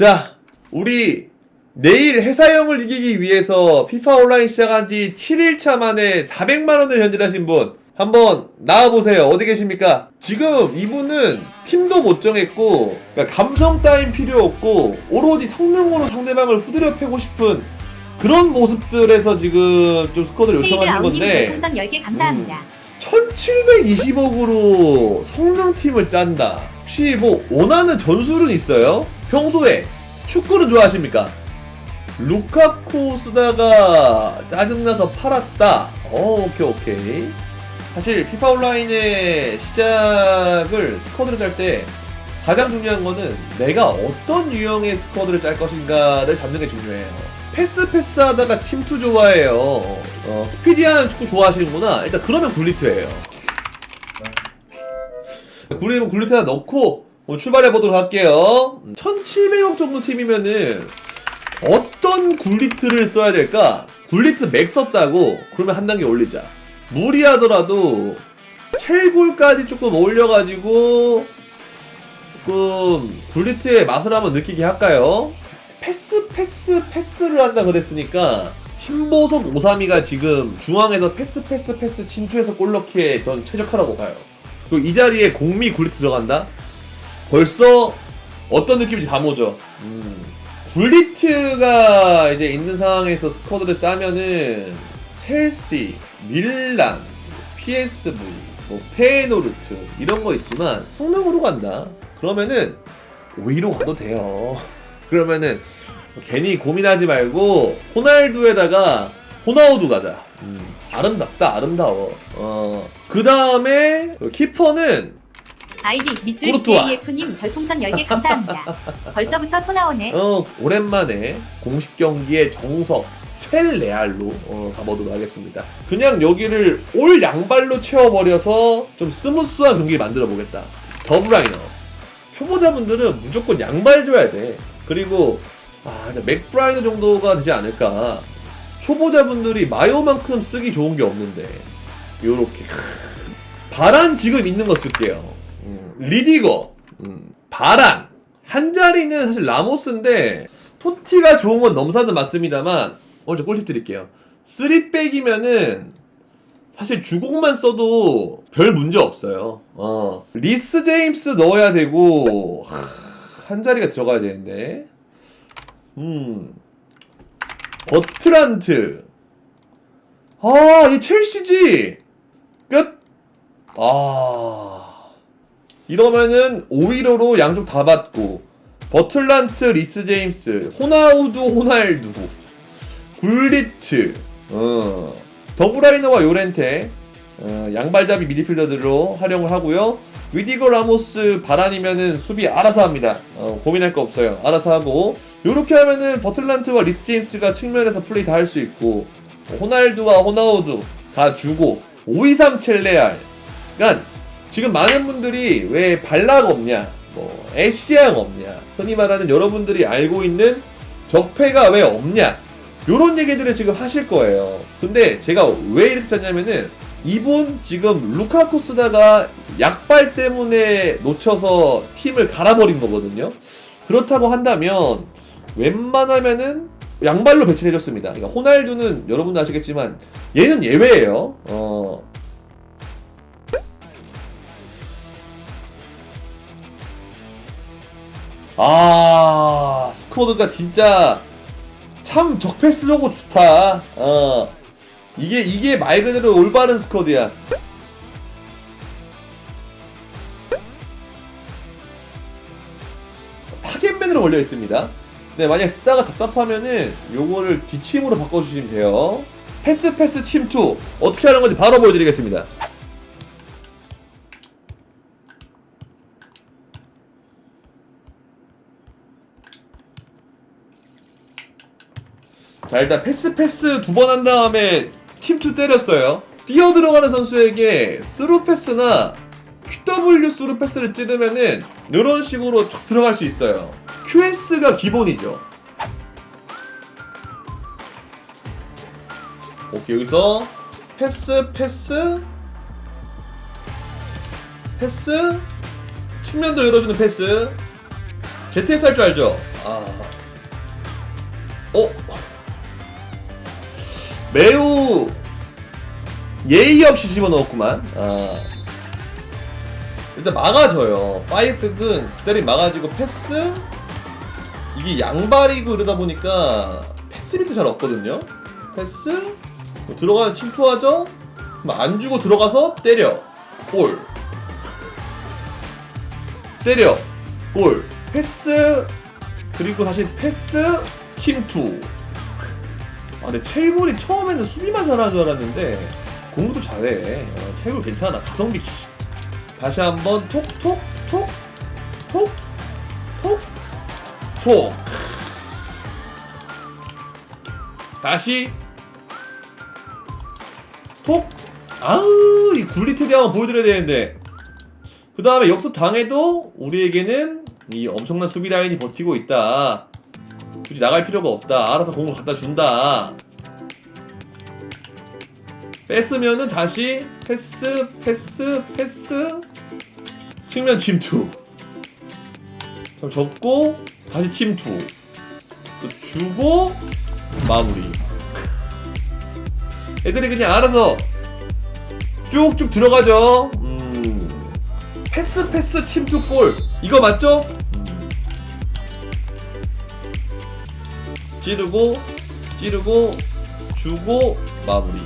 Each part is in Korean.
자, 우리 내일 회사형을 이기기 위해서 피파 온라인 시작한 지 7일차 만에 400만원을 현질하신 분, 한번 나와보세요. 어디 계십니까? 지금 이분은 팀도 못 정했고, 그러니까 감성 따윈 필요 없고, 오로지 성능으로 상대방을 후드려 패고 싶은 그런 모습들에서 지금 좀 스쿼드를 아웃님 건데, 10개 감사합니다. 1720억으로 성능팀을 짠다. 혹시 뭐 원하는 전술은 있어요? 평소에 축구를 좋아하십니까? 루카쿠 쓰다가 짜증나서 팔았다. 어, 오케이, 오케이. 사실 피파 온라인의 시작을 스쿼드를 짤 때 가장 중요한 거는 내가 어떤 유형의 스쿼드를 짤 것인가를 잡는 게 중요해요. 패스 패스 하다가 침투 좋아해요. 어, 스피디한 축구 좋아하시는구나. 일단 그러면 굴리트예요. 굴리면 굴리트 하나 넣고 뭐 출발해 보도록 할게요. 1700억 정도 팀이면은 어떤 굴리트를 써야 될까? 굴리트 맥 썼다고? 그러면 한 단계 올리자. 무리하더라도 첼골까지 조금 올려가지고 조금 굴리트의 맛을 한번 느끼게 할까요? 패스 패스 패스를 한다 그랬으니까 신보석 오사미가 지금 중앙에서 패스 패스 패스 침투해서 골 넣기에 전 최적화라고 봐요. 그리고 이 자리에 공미 굴리트 들어간다? 벌써 어떤 느낌인지 다 오죠. 음. 굴리트가 이제 있는 상황에서 스쿼드를 짜면은 첼시, 밀란, PSV, 뭐 페노르트 이런 거 있지만 성능으로 간다. 그러면은 5위로 가도 돼요. 그러면은 괜히 고민하지 말고 호날두에다가 호나우두 가자. 음, 아름답다, 아름다워. 어, 그 다음에 키퍼는 아이디 밑줄 꾸르투아. JF님 별풍선 10개 감사합니다. 벌써부터 토 나오네. 어, 오랜만에 공식 경기의 정석 첼레알로 어, 가보도록 하겠습니다. 그냥 여기를 올 양발로 채워버려서 좀 스무스한 경기를 만들어 보겠다. 더블라이너. 초보자분들은 무조건 양발 줘야 돼. 그리고 아, 이제 맥프라이너 정도가 되지 않을까. 초보자분들이 마요만큼 쓰기 좋은 게 없는데 요렇게 바란 지금 있는 거 쓸게요. 음, 리디거, 음, 바란 한 자리는 사실 라모스인데 토티가 좋은 건 넘사는 맞습니다만 먼저 꿀팁 드릴게요. 3백이면은 사실 주곡만 써도 별 문제 없어요. 어. 리스 제임스 넣어야 되고 하, 한 자리가 들어가야 되는데. 음. 버트란트. 아, 이 첼시지. 끝. 아. 이러면은 5위로로 양쪽 다 받고 버틀란트, 리스 제임스, 호나우두, 호날두, 굴리트, 어, 더브라이너와 요렌테, 어, 양발잡이 미드필더들로 활용을 하고요. 위디거 라모스 바란이면은 수비 알아서 합니다. 어, 고민할 거 없어요. 알아서 하고 요렇게 하면은 버틀란트와 리스 제임스가 측면에서 플레이 다 할 수 있고 호날두와 호나우두 다 주고 523 첼레알. 그러니까 지금 많은 분들이 왜 발락 없냐, 뭐 애쉬양 없냐, 흔히 말하는 여러분들이 알고 있는 적폐가 왜 없냐, 요런 얘기들을 지금 하실 거예요. 근데 제가 왜 이렇게 짰냐면은 이분 지금 루카쿠 쓰다가 약발 때문에 놓쳐서 팀을 갈아버린 거거든요. 그렇다고 한다면 웬만하면은 양발로 배치를 해줬습니다. 그러니까 호날두는 여러분도 아시겠지만 얘는 예외예요. 어, 아 스쿼드가 진짜 참 적패스러고 좋다. 어 이게 이게 말 그대로 올바른 스쿼드야. 파괴맨으로 걸려 있습니다. 네 만약 쓰다가 답답하면은 요거를 뒤침으로 바꿔주시면 돼요. 패스 패스 침투 어떻게 하는 건지 바로 보여드리겠습니다. 자 일단 패스 패스 두 번 한 다음에 팀투 때렸어요. 뛰어 들어가는 선수에게 스루 패스나 QW 스루 패스를 찌르면은 이런 식으로 쭉 들어갈 수 있어요. QS가 기본이죠. 오케이 여기서 패스 패스 패스 측면도 열어주는 패스 ZS 할 줄 알죠? 아 아. 어? 매우 예의 없이 집어넣었구만. 아. 일단 막아줘요. 파이백은 기다리 막아지고 패스? 이게 양발이고 이러다 보니까 패스 미스 잘 없거든요. 패스? 뭐 들어가면 침투하죠? 안 주고 들어가서 때려. 골. 때려. 골. 패스. 그리고 다시 패스. 침투. 아, 근데 첼골이 처음에는 수비만 잘하는 줄 알았는데 공부도 잘해. 어, 첼골 괜찮아. 가성비. 씨. 다시 한번 톡톡 톡. 톡. 톡. 톡. 다시 톡. 아우 이 굴리트리 한번 보여드려야 되는데 그 다음에 역습 당해도 우리에게는 이 엄청난 수비 라인이 버티고 있다. 굳이 나갈 필요가 없다. 알아서 공을 갖다 준다. 뺐으면은 다시 패스, 패스, 패스. 측면 침투. 좀 접고 다시 침투. 또 주고 마무리. 애들이 그냥 알아서 쭉쭉 들어가죠. 음. 패스 패스 침투 골 이거 맞죠? 찌르고 찌르고 주고 마무리.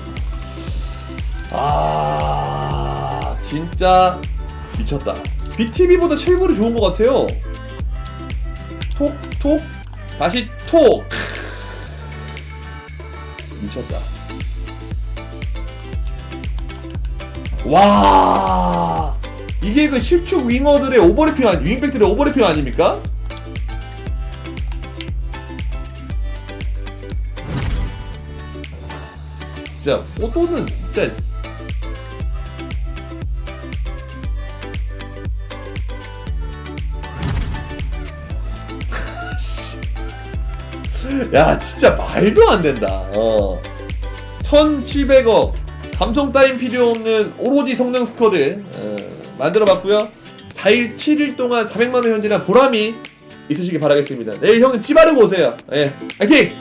아 진짜 미쳤다. BTV보다 첼볼이 좋은 것 같아요. 톡톡 다시 톡 미쳤다. 와 이게 그 실축 윙어들의 오버래핑 아니 윙백들의 오버래핑 아닙니까? 진짜. 포도는 진짜. 야 진짜 말도 안 된다. 어. 1700억. 감성 따윈 필요 없는 오로지 성능 스쿼드. 어, 만들어 봤고요. 4일 7일 동안 400만원 현질한 보람이 있으시길 바라겠습니다. 내일 형님 찌바르고 오세요. 예 화이팅